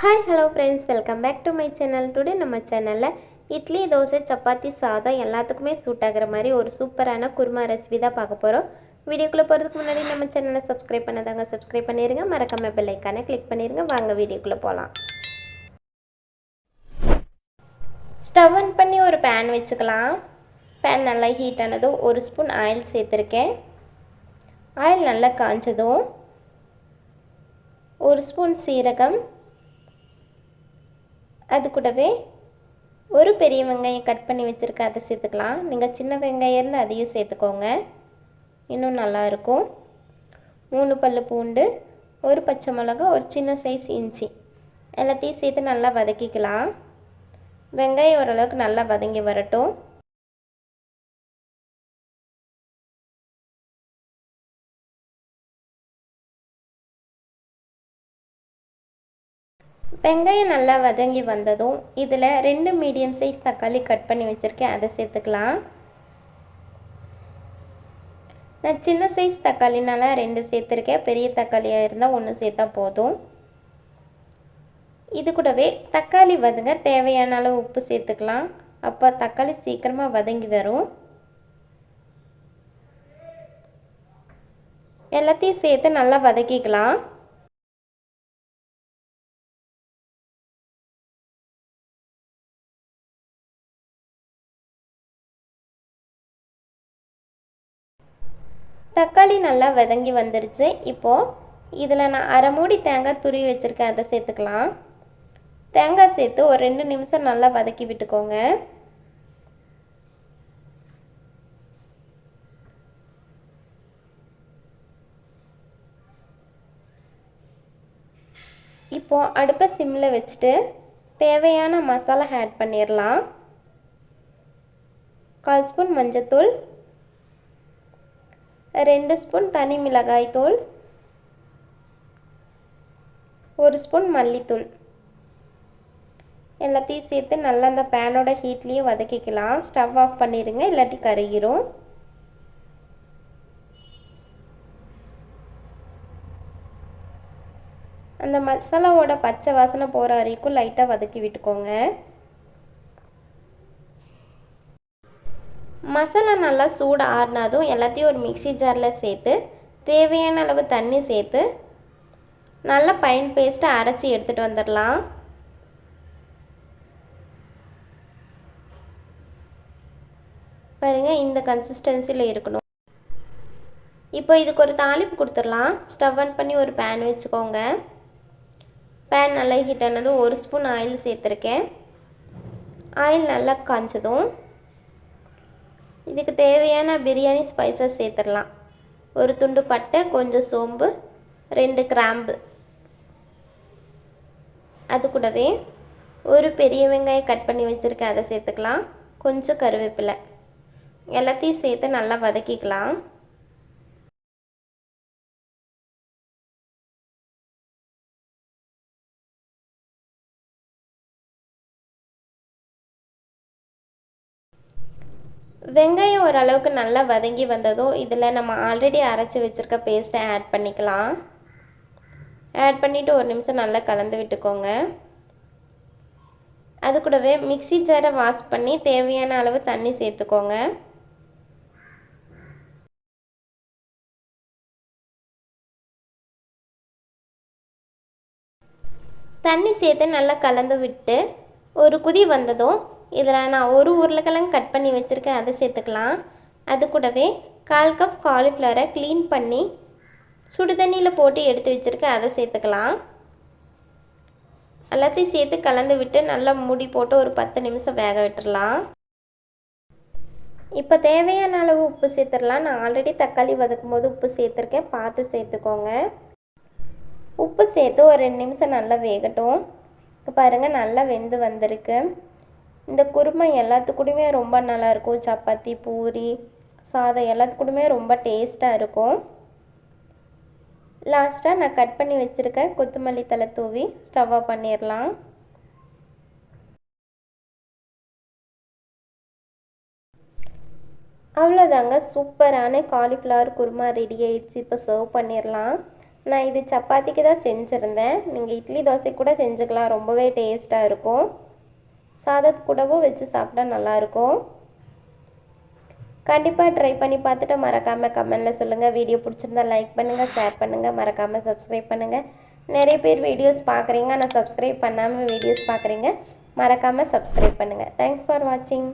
Hi hello friends welcome back to my channel today நம்ம சேனலில் இட்லி தோசை சப்பாத்தி சாதம் எல்லாத்துக்குமே சூட் ஆகிற மாதிரி ஒரு சூப்பரான குருமா ரெசிபி தான் பார்க்க போகிறோம் வீடியோக்குள்ளே போகிறதுக்கு முன்னாடி நம்ம சேனலை சப்ஸ்கிரைப் பண்ணதாங்க சப்ஸ்கிரைப் பண்ணிடுங்க மறக்காம பெல்லைக்கான கிளிக் பண்ணிடுங்க வாங்க வீடியோக்குள்ளே போகலாம் ஸ்டவ் ஆன் பண்ணி ஒரு பேன் வச்சுக்கலாம். பேன் நல்லா ஹீட் ஆனதும் ஒரு ஸ்பூன் ஆயில் சேர்த்துருக்கேன். ஆயில் நல்லா காஞ்சதும் ஒரு ஸ்பூன் சீரகம் அது கூடவே ஒரு பெரிய வெங்காயம் கட் பண்ணி வச்சுருக்க அதை சேர்த்துக்கலாம். நீங்கள் சின்ன வெங்காயம் இருந்தால் அதையும் சேர்த்துக்கோங்க. இன்னும் நல்லாயிருக்கும் மூணு பல் பூண்டு ஒரு பச்சை மிளகா ஒரு சின்ன சைஸ் இஞ்சி. எல்லாத்தையும் சேர்த்து நல்லா வதக்கிக்கலாம். வெங்காயம் ஓரளவுக்கு நல்லா வதங்கி வரட்டும். வெங்காயம் நல்லா வதங்கி வந்ததும் இதில் ரெண்டு மீடியம் சைஸ் தக்காளி கட் பண்ணி வச்சுருக்கேன். அதை சேர்த்துக்கலாம். நான் சின்ன சைஸ் தக்காளினால ரெண்டு சேர்த்துருக்கேன். பெரிய தக்காளியாக இருந்தால் ஒன்று சேர்த்தா போதும். இது கூடவே தக்காளி வதங்க தேவையான அளவு உப்பு சேர்த்துக்கலாம். அப்போ தக்காளி சீக்கிரமாக வதங்கி வரும். எல்லாத்தையும் சேர்த்து நல்லா வதக்கிக்கலாம். தக்காளி நல்லா வதங்கி வந்துருச்சு. இப்போது இதில் நான் அரை மூடி தேங்காய் துருவி வச்சுருக்கேன். அதை சேர்த்துக்கலாம். தேங்காய் சேர்த்து ஒரு ரெண்டு நிமிஷம் நல்லா வதக்கி விட்டுக்கோங்க. இப்போது அடுப்பை சிம்மில் வச்சுட்டு தேவையான மசாலா ஆட் பண்ணிடலாம். கால் ஸ்பூன் மஞ்சத்தூள் ரெண்டு ஸ்பூன் தனி மிளகாய் தூள். ஒரு ஸ்பூன் மல்லித்தூள். எல்லாத்தையும் சேர்த்து நல்லா அந்த பேனோட ஹீட்லேயே வதக்கிக்கலாம். ஸ்டவ் ஆஃப் பண்ணிடுங்க இல்லாட்டி கருகிரும். அந்த மசாலாவோட பச்சை வாசனை போகிற வரைக்கும் லைட்டாக வதக்கி விட்டுக்கோங்க. மசாலா நல்லா சூடு ஆறினதும் எல்லாத்தையும் ஒரு மிக்சி ஜாரில் சேர்த்து தேவையான அளவு தண்ணி சேர்த்து நல்லா பைன் பேஸ்ட்டை அரைச்சி எடுத்துகிட்டு வந்துடலாம். பாருங்கள் இந்த கன்சிஸ்டன்சியில் இருக்கணும். இப்போ இதுக்கு ஒரு தாளிப்பு கொடுத்துடலாம். ஸ்டவ் ஆன் பண்ணி ஒரு பேன் வச்சுக்கோங்க. பேன் நல்லா ஹீட் ஆனதும் ஒரு ஸ்பூன் ஆயில் சேர்த்துருக்கேன். ஆயில் நல்லா காய்ச்சதும் இதுக்கு தேவையான பிரியாணி ஸ்பைசஸ் சேர்த்துடலாம். ஒரு துண்டு பட்டை கொஞ்சம் சோம்பு ரெண்டு கிராம்பு. அது கூடவே ஒரு பெரிய வெங்காயம் கட் பண்ணி வச்சுருக்கேன் அதை சேர்த்துக்கலாம். கொஞ்சம் கருவேப்பிலை. எல்லாத்தையும் சேர்த்து நல்லா வதக்கிக்கலாம். வெங்காயம் ஓரளவுக்கு நல்லா வதங்கி வந்ததும் இதில் நம்ம ஆல்ரெடி அரைச்சி வச்சுருக்க பேஸ்ட்டை ஆட் பண்ணிக்கலாம். ஆட் பண்ணிவிட்டு ஒரு நிமிஷம் நல்லா கலந்து விட்டுக்கோங்க. அது கூடவே மிக்சி ஜாரை வாஷ் பண்ணி தேவையான அளவு தண்ணி சேர்த்துக்கோங்க. தண்ணி சேர்த்து நல்லா கலந்து விட்டு ஒரு குதி வந்ததும் இதில் நான் ஒரு உருளைக்கிழங்கு கட் பண்ணி வச்சுருக்கேன் அதை சேர்த்துக்கலாம். அது கூடவே கால் கப் காலிஃப்ளவரை க்ளீன் பண்ணி சுடு தண்ணியில் போட்டு எடுத்து வச்சுருக்கேன் அதை சேர்த்துக்கலாம். எல்லாத்தையும் சேர்த்து கலந்து விட்டு நல்லா மூடி போட்டு ஒரு பத்து நிமிஷம் வேக விட்டுடலாம். இப்போ தேவையான அளவு உப்பு சேர்த்துடலாம். நான் ஆல்ரெடி தக்காளி வதக்கும் போது உப்பு சேர்த்துருக்கேன். பார்த்து சேர்த்துக்கோங்க. உப்பு சேர்த்து ஒரு ரெண்டு நிமிஷம் நல்லா வேகட்டும். இப்போ பாருங்கள் நல்லா வெந்து வந்திருக்கு. இந்த குருமை எல்லாத்துக்கூடயுமே ரொம்ப நல்லாயிருக்கும். சப்பாத்தி பூரி சாதம் எல்லாத்துக்கூடயுமே ரொம்ப டேஸ்ட்டாக இருக்கும். லாஸ்ட்டாக நான் கட் பண்ணி வச்சுருக்க கொத்தமல்லி தலை தூவி ஸ்டவ்வாக பண்ணிடலாம் அவ்வளோதாங்க. சூப்பரான காலிஃப்ளவர் குருமா ரெடி ஆயிடுச்சு. இப்போ சர்வ் பண்ணிடலாம் நான் இது சப்பாத்திக்கு தான் செஞ்சுருந்தேன். நீங்கள் இட்லி தோசை கூட செஞ்சுக்கலாம். ரொம்பவே டேஸ்ட்டாக இருக்கும். சாதத்து கூடவும் வச்சு சாப்பிட்டா நல்லாயிருக்கும். கண்டிப்பாக ட்ரை பண்ணி பார்த்துட்டு மறக்காமல் கமெண்டில் சொல்லுங்கள் வீடியோ பிடிச்சிருந்தா லைக் பண்ணுங்கள் ஷேர் பண்ணுங்கள் மறக்காமல் சப்ஸ்கிரைப் பண்ணுங்கள் நிறைய பேர் வீடியோஸ் பார்க்குறீங்க. ஆனால் சப்ஸ்கிரைப் பண்ணாமல் வீடியோஸ் பார்க்குறீங்க. மறக்காமல் சப்ஸ்கிரைப் பண்ணுங்கள் தேங்க்ஸ் ஃபார் வாட்சிங்